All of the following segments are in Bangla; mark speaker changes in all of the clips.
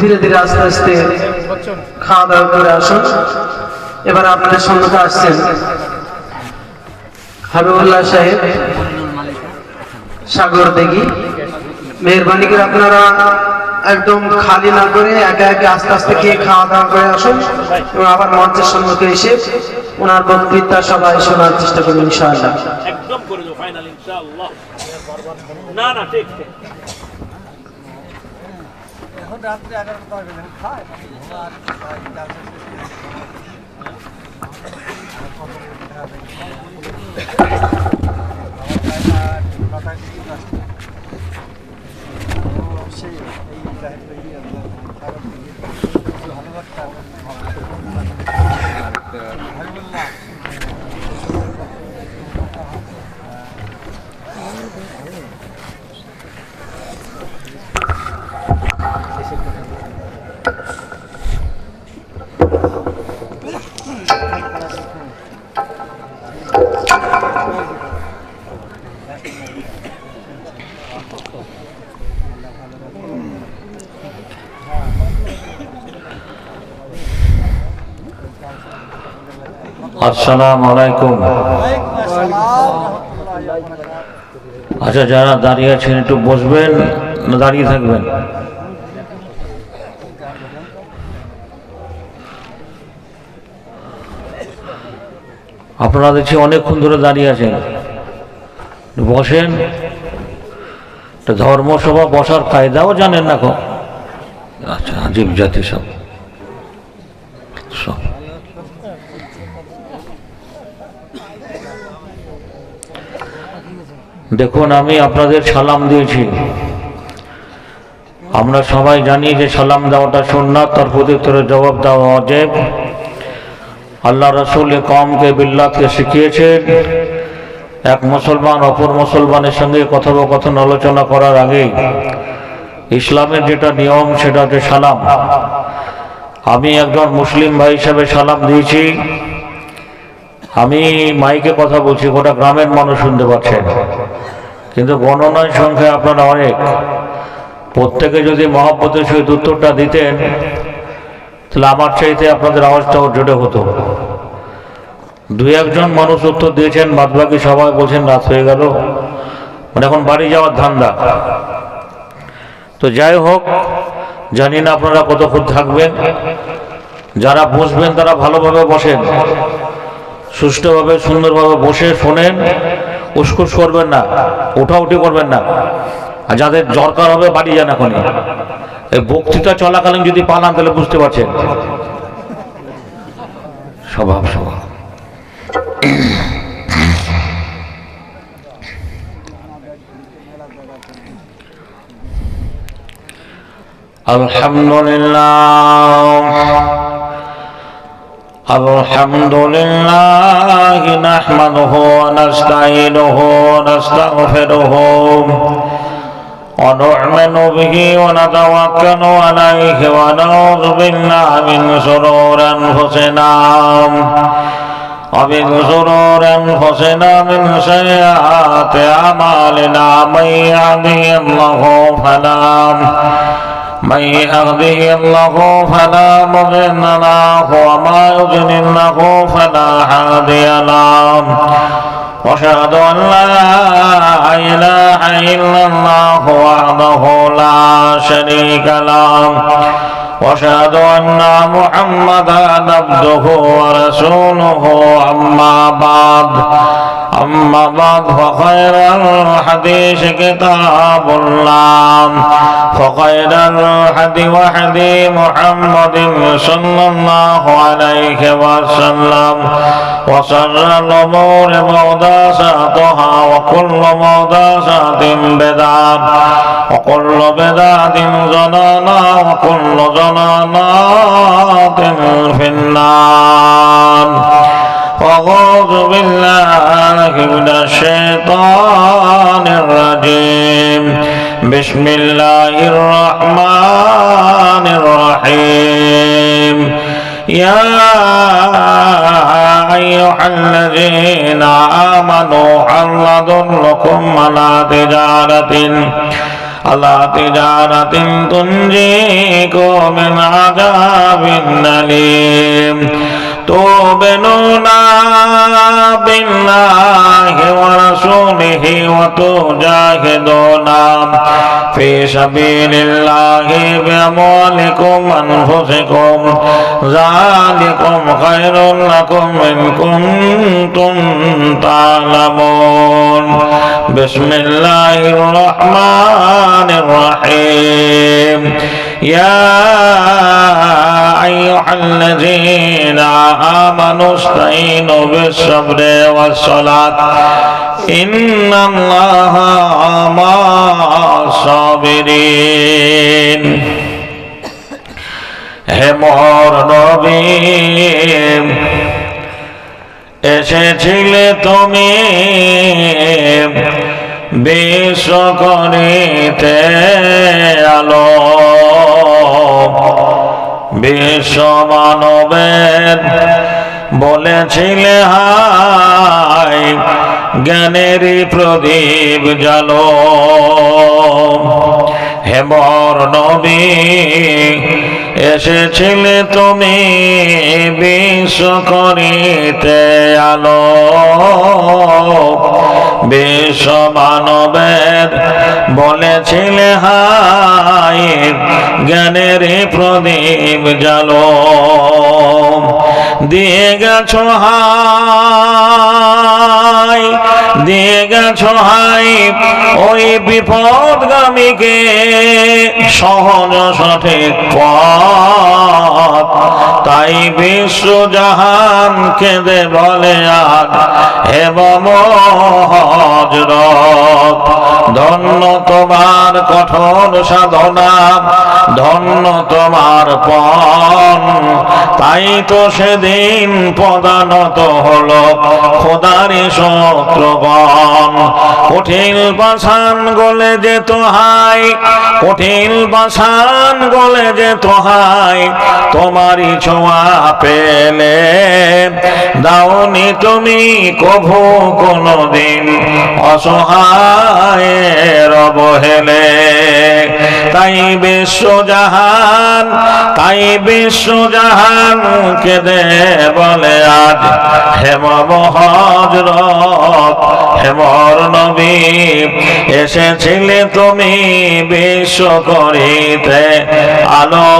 Speaker 1: ধীরে ধীরে আস্তে আস্তে খাওয়া দাওয়া করে আসুন। এবার আপনাদের সম্মুখে আসছেন। হাবিবুল্লাহ সাহেব, সাগর দেখি মেহরবানি করে আপনারা একদম খালি না করে একে একে আস্তে আস্তে খেয়ে খাওয়া দাওয়া করে আসুন এবং আবার মঞ্চের সম্মুখে এসে ওনার বক্তৃতা সবাই শোনার চেষ্টা করুন, ইনশাআল্লাহ।
Speaker 2: একদম করে ফাইনাল ইনশাআল্লাহ। না না ঠিক।
Speaker 3: এখন রাত্রে এগারোটা দশ বেজে। খায়? সেই এই
Speaker 4: আসসালাম আলাইকুম। আচ্ছা যারা দাঁড়িয়ে আছেন, একটু বসবেন না দাঁড়িয়ে থাকবেন? আপনারা দেখছি অনেকক্ষণ ধরে দাঁড়িয়ে আছেন। বসেন। ধর্মসভা বসার কায়দাও জানেন না আচ্ছা জীব জাতি সব সব। দেখুন, আমি আপনাদের সালাম দিয়েছি। আমরা সবাই জানি যে সালাম দেওয়াটা সুন্নাত, তার প্রত্যুত্তরে জবাব দেওয়া অজেব। আল্লাহ রসুল এ কমকে বিল্লাতকে শিখিয়েছেন, এক মুসলমান অপর মুসলমানের সঙ্গে কথোপকথন আলোচনা করার আগেই ইসলামের যেটা নিয়ম, সেটা হচ্ছে সালাম। আমি একজন মুসলিম ভাই হিসাবে সালাম দিয়েছি। আমি মাইকে কথা বলছি, গোটা গ্রামের মানুষ শুনতে পাচ্ছেন। কিন্তু গণনার সংখ্যা আপনারা অনেক। প্রত্যেকে যদি মহাব্বতের সহিত উত্তরটা দিতেন, তাহলে আমার চাইতে আপনাদের আওয়াজটাও জোটে হতো। দুই একজন মানুষ উত্তর দিয়েছেন, বাদবাকি সবাই বলছেন, রাত হয়ে গেল। মানে এখন বাড়ি যাওয়ার ধান্দা। তো যাই হোক, জানি না আপনারা কতক্ষণ থাকবেন। যারা বসবেন, তারা ভালোভাবে বসেন। সুষ্ঠুভাবে, সুন্দরভাবে বসে শোনেন উসকুস করবেন না উঠাউঠি করবেন না। আর যাদের দরকার হবে বাড়ি যান এখনই। এই বক্তৃতা চলাকালীন যদি পালান, তাহলে বুঝতে পারছেন। স্বভাব স্বভাব। আলহামদুলিল্লাহ। الحمد لله نحمده ونستعينه ونستغفره ونؤمن به ونتوكل عليه ونعوذ بالله من شرور انفسنا ومن شرور انفسنا من سيئات اعمالنا من يهده الله فلا من يهده الله فلا مضل له وما يضلل له فلا هادي له. وأشهد أن لا إله إلا الله وحده لا شريك له. وأشهد أن محمدا عبده ورسوله أما بعد. أما بعد فخير الحديث كتاب الله فخير الحدي وحدي محمد صلى الله عليه وسلم وشر الأمور محدثاتها وكل محدثات بدعة وكل بدعة ضلالة وكل ضلالة في النار أعوذ بالله من الشيطان الرجيم بسم الله الرحمن الرحيم يا أيها الذين آمنوا هل أدلكم على تجارة على تجارة تنجيكم من عذاب أليم تؤمنون بالله ورسوله وتجاهدون في سبيل الله بأموالكم أنفسكم ذلكم خير لكم إن كنتم تعلمون بسم الله الرحمن الرحيم يا أيها الذين آمنوا استعينوا بالصبر والصلاة إن الله مع الصابرين হে মোর নবী এসেছিলে তুমি বিশ্ব করিতে আলো বিশ্ব মানবের বলেছিলে হাই জ্ঞানেরই প্রদীপ জালো হেমর নবী, এসেছিলে তুমি বিশ্ব করিতে আলো। বিশ্ব মানবের বলেছিলে, হাই, জ্ঞানের প্রদীপ জালো দিয়ে গেছো দিয়ে হাই ওই সহজ সঠিক পথ, তাই বিশ্ব জাহান কেঁদে বলে আজ এবং ধন্য তোমার কঠোর সাধনা, ধন্য তোমার পণ, তাই তো সেদিন পদানত হলো, খোদারি শত্রগণ কঠিন পাশান গলে যেত হাই কঠিন পাশান গলে যেত হাই, তোমারই ছোঁয়া পেলে। দাওনি তুমি কভু কোনদিন অসহায়ের অবহেলে। তাই বিশ্বজাহান তাই বিশ্ব জাহান কেঁদে বলে আজ হেম হজরত হেমর নবী, এসেছিলে তুমি বিশ্ব করিতে আলো।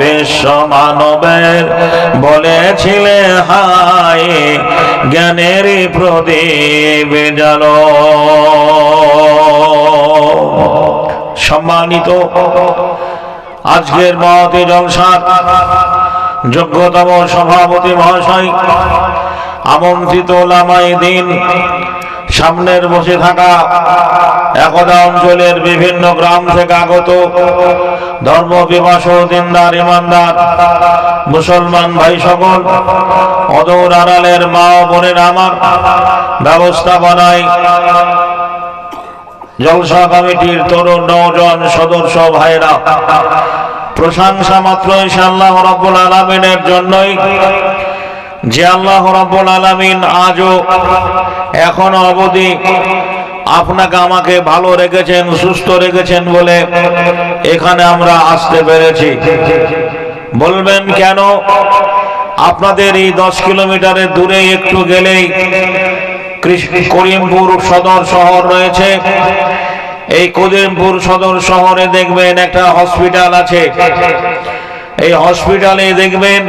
Speaker 4: বিশ্ব মানবের বলেছিলে হাই জ্ঞানের প্রদীপ জালো সম্মানিত আজকের মহতি জলসার যোগ্যতম সভাপতি মহাশয় আমন্ত্রিত ওলামাই দিন। সামনের বসে থাকা একদা অঞ্চলের বিভিন্ন গ্রাম থেকে আগত ধর্ম বিবাস দিনদার, ইমানদার, মুসলমান ভাই সকল অদৌর আড়ালের মা বোনের আমার ব্যবস্থাপনায় জলসা কমিটির তরুণ নজন সদস্য ভাইরা, প্রশংসা মাত্র আল্লাহ রব্বুল আলমিনের জন্যই যে আল্লাহ রব্বুল আলমিন আজও এখনও অবধি আপনাকে আমাকে ভালো রেখেছেন, সুস্থ রেখেছেন বলে এখানে আমরা আসতে পেরেছি। বলবেন কেন? আপনাদের এই দশ কিলোমিটারের দূরে একটু গেলেই করিমপুর সদর শহর রয়েছে। এই করিমপুর সদর শহরে দেখবেন একটা হসপিটাল আছে। এই হসপিটালে দেখবেন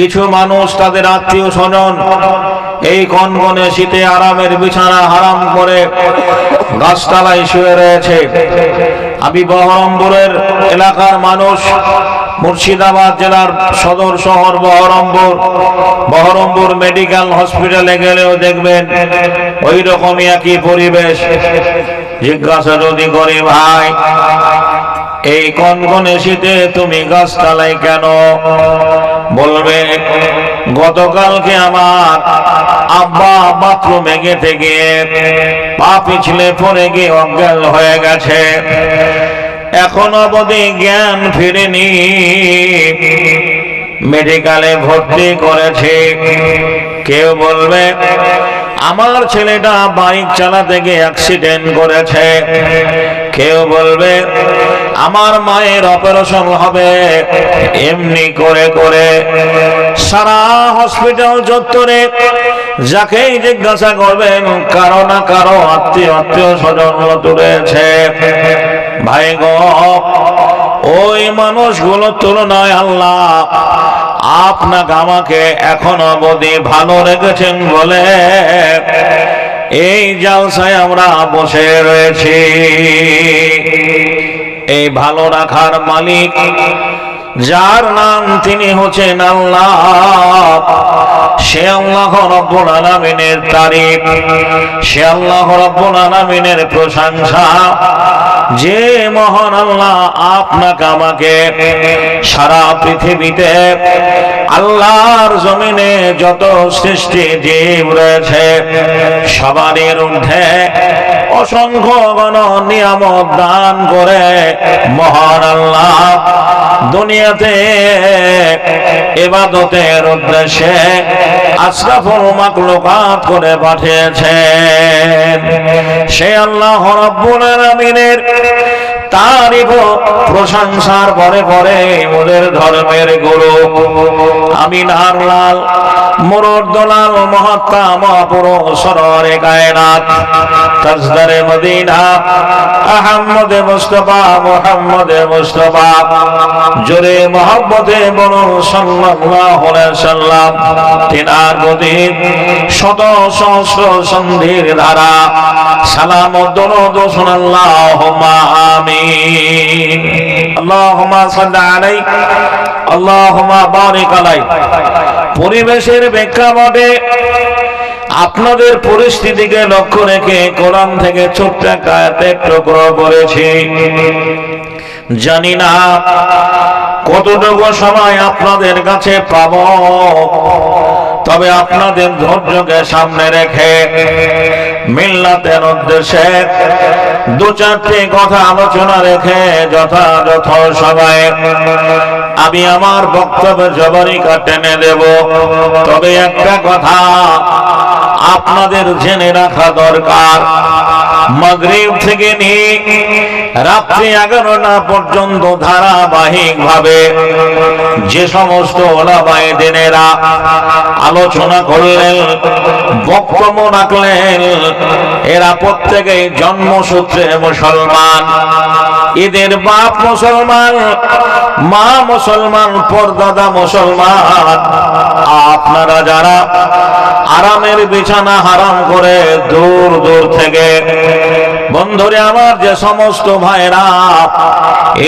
Speaker 4: কিছু মানুষ তাদের আত্মীয় স্বজন এই কনকনে শীতে আরামের বিছানা হারাম করে গাছতলায় শুয়ে রয়েছে। আমি বহরমপুরের এলাকার মানুষ, মুর্শিদাবাদ জেলার সদর শহর বহরমপুর। বহরমপুর মেডিকেল হসপিটালে গেলেও দেখবেন ওই রকমই একই পরিবেশ। জিজ্ঞাসা যদি করি, ভাই এই কনকনে শীতে তুমি গাছতলায় কেন? বলবে, গতকালকে আমার আব্বা বাথরুমে গেতে গিয়ে পা পিছলে পড়ে গিয়ে অজ্ঞান হয়ে গেছে। এখন অবধি জ্ঞান ফিরেনি। মেডিকেলে ভর্তি করেছে। কেউ বলবে, আমার ছেলেটা বাইক চালাতে গিয়ে অ্যাক্সিডেন্ট করেছে। কেউ বলবে আমার মায়ের অপারেশন হবে। এমনি করে করে সারা হসপিটাল চত্বরে যাকেই জিজ্ঞাসা করবেন, কারও না কারও আত্মীয় আত্মীয় স্বজন তুলেছে। ভাই গো, ওই মানুষগুলোর তুলনায় আল্লাহ আপনাকে আমাকে এখন অবধি ভালো রেখেছেন বলে এই জালসায় আমরা বসে রয়েছি। এই ভালো রাখার মালিক, যার নাম তিনি হচ্ছেন আল্লাহ। সে আল্লাহ রব্বুল আলামিনের তারিফ, সে আল্লাহ রব্বুল আলামিনের প্রশংসা। যে মহান আল্লাহ আপনাকে আমাকে সারা পৃথিবীতে আল্লাহর জমিনে যত সৃষ্টি জীব রয়েছে, সবারই ঊর্ধ্বে অসংখ্য গণ নিয়ামত দান করে মহান আল্লাহ দুনিয়াতে এবাদতের উদ্দেশ্যে আশরাফুল মাকলুকাত করে পাঠিয়েছেন। সে আল্লাহ রব্বুল আলামিনের Thank you. তারিফ প্রশংসার পরে পরে ওদের ধর্মের গুরু। আমি নারলাল মোরর দলাল মহাত্মা মহাপুরুষ সররে কায়নাত, তাজদারে মদিনা, আহম্মদে মুস্তফা, মুহাম্মদে মুস্তফা, জোরে মহব্বতে বলো সাল্লাল্লাহু আলাইহি সাল্লাম। তিনার প্রতি শত সহস্র সন্ধির ধারা, সালাম দরুদ ও সাল্লাল্লাহুম্মা আল্লাহুম্মা বারিক আলাইহি। পরিবেশের আপনাদের পরিস্থিতিকে লক্ষ্য রেখে কোরআন থেকে ছোট্ট একটা টুকরো করেছি। জানি না কতটুকু সময় আপনাদের কাছে পাব। তবে আপনাদের ধৈর্যকে সামনে রেখে মিল্লাতের উদ্দেশ্যে দু চারটি কথা আলোচনা রেখে যথাযথ সময়ে আমি আমার বক্তব্য জবরিকা টেনে দেব। তবে একটা কথা আপনাদের জেনে রাখা দরকার। মাগরিব থেকে নিয়ে রাত্রি এগারোটা পর্যন্ত ধারাবাহিক ভাবে যে সমস্ত ওলামাই দিনেরা আলোচনা করলেন, বক্তব্য রাখলেন, এরা প্রত্যেকেই জন্মসূত্রে মুসলমান। এদের বাপ মুসলমান, মা মুসলমান, পরদাদা মুসলমান। আপনারা যারা আরামের বিছানা হারাম করে দূর দূর থেকে। বন্ধুরে, আমার যে সমস্ত ভাইরা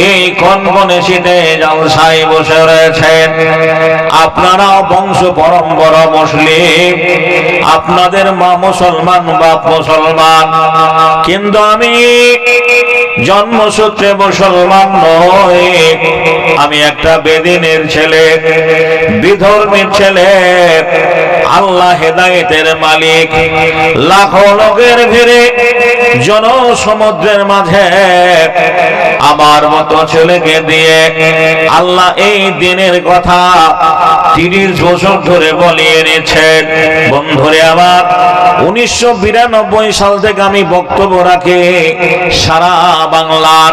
Speaker 4: এই কনকনে শীতে জলসাই বসে রয়েছেন, আপনারাও বংশ পরম্পরা মুসলিম, আপনাদের মা মুসলমান, বাপ মুসলমান। কিন্তু আমি জন্মসূত্রে মুসলমান নই, আমি একটা বেদিনের ছেলে, বিধর্মীর ছেলে। আল্লাহ হেদায়েতের মালিক লাখো লোকের ভিড়ে জন সমুদ্রের মাঝে আমার মতো ছেলেকে দিয়ে আল্লাহ এই দিনের কথা তিরিশ বছর ধরে বলিয়ে এনেছেন বন্ধুরে আমার, উনিশশো বিরানব্বই সাল থেকে আমি বক্তব্য রাখি, সারা বাংলার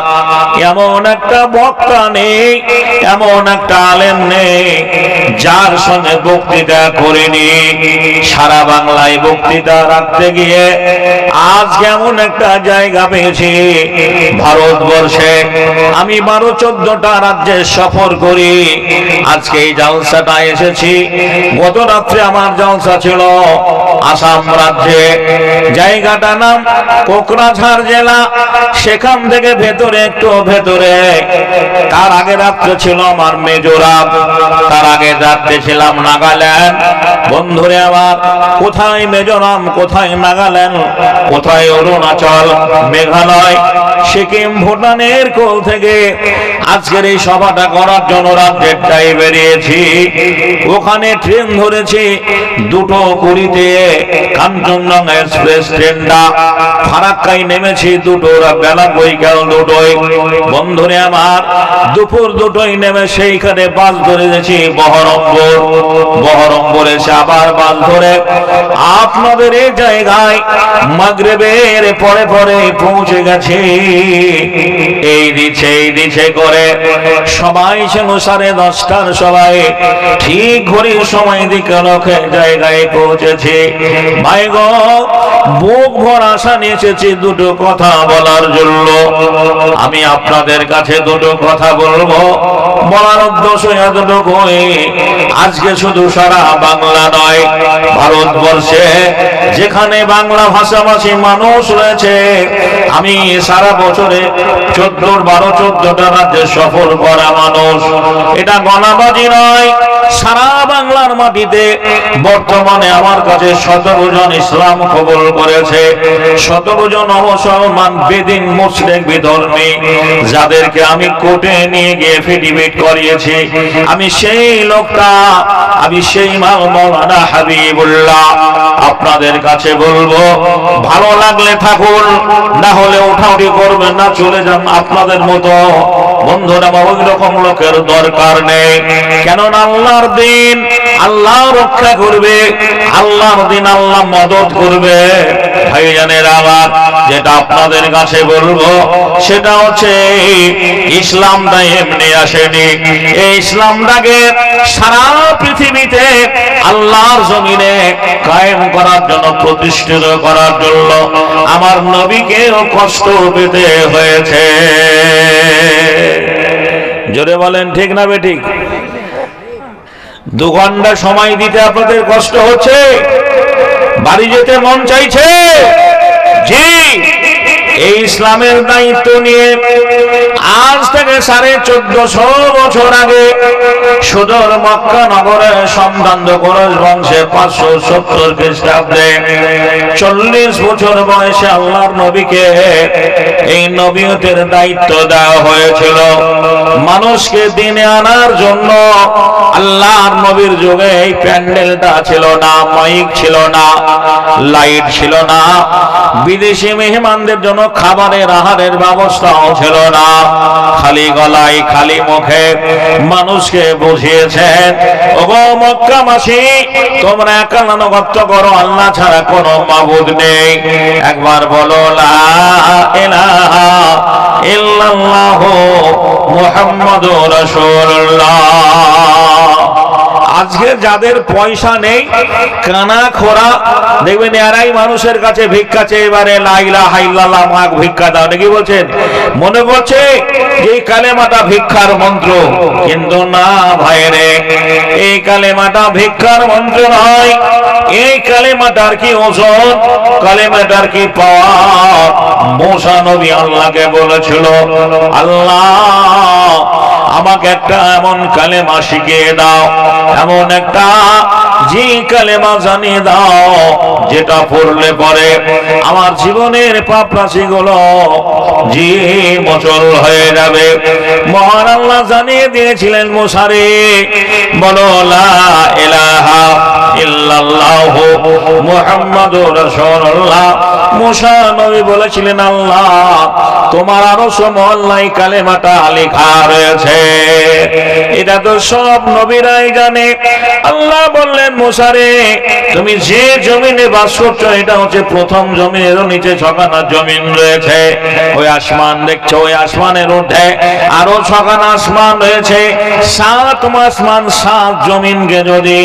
Speaker 4: এমন একটা বক্তা নেই, এমন একটা আলেম নেই, যার সঙ্গে বক্তৃতা করিনি। সারা বাংলায় বক্তৃতা রাখতে গিয়ে আজ কেমন একটা জায়গা পেয়েছি। ভারতবর্ষে আমি বারো চোদ্দটা রাজ্যে সফর করি। আজকে এই জালসাটা এসেছি। গত রাত্রে আমার জলসা ছিল আসাম রাজ্যে। জায়গাটা নাম কোকরাঝাড় জেলা। সেখান থেকে ভেতরে, একটু ভেতরে। তার আগে রাত্রে ছিল আমার মেজোরাম তার আগে রাত্রে ছিলাম নাগাল্যান্ড। বন্ধুরে আমার কোথায় মেজোরাম, কোথায় নাগাল্যান্ড, কোথায় অরুণাচল, মেঘালয়, সিকিম, ভুটানের কোল থেকে আজকের এই সভাটা করার জন্য রাজ্যেরটাই বেরিয়েছি। ওখানে ট্রেন ধরেছি, দুটো কুড়িতে কাঞ্চনজঙ্ঘা এক্সপ্রেস ট্রেনটা। ফারাক্কাই নেমেছি দুটো বেলা বৈকাল দুটোই বন্ধুরে আমার, দুপুর দুটোই নেমে সেইখানে বাস ধরে গেছি বহরম্বর বহরম্বর এসে আবার বাস ধরে আপনাদের এই জায়গায় মাগরেবের পরে পরে পৌঁছে গেছে। এই দিচ্ছে এই দিচ্ছে করে সবাই ছিল সাড়ে দশটার সবাই ঠিক ঘড়ির সময় দিকে লোকে জায়গায় পৌঁছেছে। ভাই গো, বুক ভর আশা নিয়ে দুটো কথা বলার জন্য। আমি আপনাদের কাছে দুটো কথা বলব। বলার উদ্দেশ্য এতটুকুই, আজকে শুধু সারা বাংলা নয় ভারতবর্ষে, যেখানে বাংলা ভাষাভাষী মানুষ রয়েছে, আমি সারা বছরে চোদ্দ বারো, চোদ্দটা রাজ্যে সফর করা মানুষ। এটা গণাবাজি নয়, সারা বাংলার মাটিতে বর্তমানে আমার কাছে সতেরো জন ইসলাম কবুল করেছে। সতেরো জন অমুসলমান, বেদিন মুসলিম, বিধর্মী, যাদেরকে আমি কোর্টে নিয়ে গিয়ে এফিডেভিট করিয়েছি। আমি সেই লোকটা, আমি সেই মাল মৌলানা হাবিবুল্লাহ আপনাদের কাছে বলব, ভালো লাগলে থাকুন, না হলে উঠাউঠি করবেন না, চলে যান আপনাদের মতো। বন্ধুরা, বা ওই রকম লোকের দরকার নেই। কেননা আল্লাহর দিন আল্লাহ রক্ষা করবে, আল্লাহর দিন আল্লাহ মদত করবে। ভাইজানের আবার যেটা আপনাদের কাছে বলব, সেটা হচ্ছে ইসলামটা এমনি আসেনি। এই ইসলামটাকে সারা পৃথিবীতে আল্লাহর জমিনে কায়েম করার জন্য, প্রতিষ্ঠিত করার জন্য আমার নবীকেও কষ্ট পেতে হয়েছে। জোরে বলেন, ঠিক না বেঠিক? দু ঘণ্টা সময় দিতে আপনাদের কষ্ট হচ্ছে? বাড়ি যেতে মন চাইছে? জি। এই ইসলামের দায়িত্ব নিয়ে আজ থেকে সাড়ে চোদ্দশো বছর আগে সুদর মক্কা নগরে সম্ভ্রান্ত খরচ বংশে পাঁচশো সত্তর খ্রিস্টাব্দে চল্লিশ বছর বয়সে আল্লাহর নবীকে এই নবীয়তের দায়িত্ব দেওয়া হয়েছিল। মানুষকে দিনে আনার জন্য আল্লাহর নবীর যুগে এই প্যান্ডেলটা ছিল না, মাইক ছিল না, লাইট ছিল না। বিদেশি মেহমানদের জন্য খাবারের আহারের ব্যবস্থাও ছিল না। খালি গলায়, খালি মুখে মানুষকে বুঝিয়েছেন ওগো মক্কাবাসী, তোমরা একান্নগত্য করো, আল্লাহ ছাড়া কোনো মাবুদ নেই। একবার বলো, লা ইলাহা ইল্লাল্লাহু আজকে যাদের পয়সা নেই, কানা খোরা, দেখবেন এরাই মানুষের কাছে ভিক্ষা চেয়ে এবারে লাইলা হাইল্লাহ মাগ ভিক্ষা দাও। নাকি বলছেন? মনে করছে যে কালেমাটা ভিক্ষার মন্ত্র। কিন্তু না ভাইরে, এই কালেমাটা ভিক্ষার মন্ত্র নয়। এই কালেমাটার কি ওজন? কালেমাটার কি পাওয়া মোসা নবী আল্লাহকে বলেছিল, আল্লাহ আমাকে একটা এমন কালেমা শিখিয়ে দাও, এমন একটা যে কালেমা জানিয়ে দাও, যেটা পড়লে পরে আমার জীবনের পাপরাশি গুলো যে মচল হয়ে যাবে। মহান আল্লাহ জানিয়ে দিয়েছিলেন মোসারে বলো বলেছিলেন, আল্লাহ, তোমার আরও সমল্লাই কালেমাটা লেখা রয়েছে। এটা তো সব নবীরাই জানে। আল্লাহ বললেন মুসারে তুমি যে জমিনে বাস করছ, এটা হচ্ছে প্রথম জমিনেরও নিচে ছখানা জমিন রয়েছে। ওই আসমান দেখছ, ওই আসমানের উঠে আরও ছখানা আসমান রয়েছে। সাত আসমান সাত জমিনকে যদি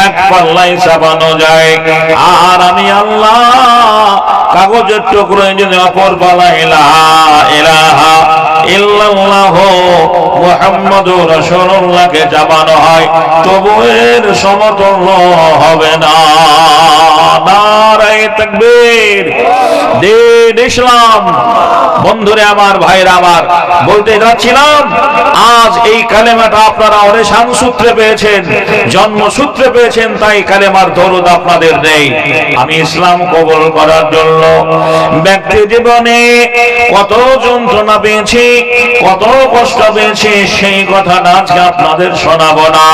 Speaker 4: এক পাল্লাই চাপানো যায়, আর আমি আল্লাহ কাগজের টুকরো যদি অপর পালা এলাহা ইলাহা ইল্লাল্লাহ মুহাম্মাদুর হয়, তবু এর সমতুল্য হবে না। ইসলাম। বন্ধুরে আমার, ভাইরা আমার, বলতে যাচ্ছিলাম, আজ এই কালেমাটা আপনারা অনেশান সূত্রে পেয়েছেন, জন্মসূত্রে পেয়েছেন, তাই কালেমার দরুদ আপনাদের নেই। আমি ইসলাম কবল করার জন্য ব্যক্তি জীবনে কত যন্ত্রণা পেয়েছি কত কষ্ট পেয়েছি, সেই কথাটা আজকে আপনাদের শোনাবো না।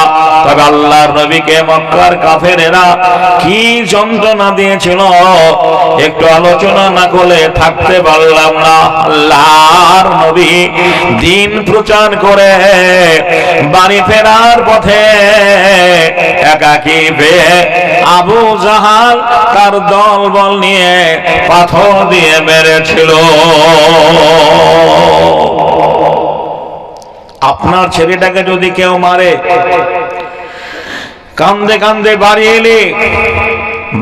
Speaker 4: তবে আল্লাহর নবীকে মক্কার কাফেরেরা কি যন্ত্রণা দিয়েছিল, একটু আলোচনা না করলে থাকতে পারলাম না। আল্লাহর নবী দিন প্রচার করে বাড়ি ফেরার পথে একাকি পেয়ে আবু জাহাল তার দল বল নিয়ে পাথর দিয়ে মেরেছিল। আপনার ছেলেটাকে যদি কেউ মারে, কান্দে কান্দে বাড়ি এলে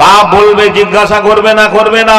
Speaker 4: বা বলবে, জিজ্ঞাসা করবে না করবে না।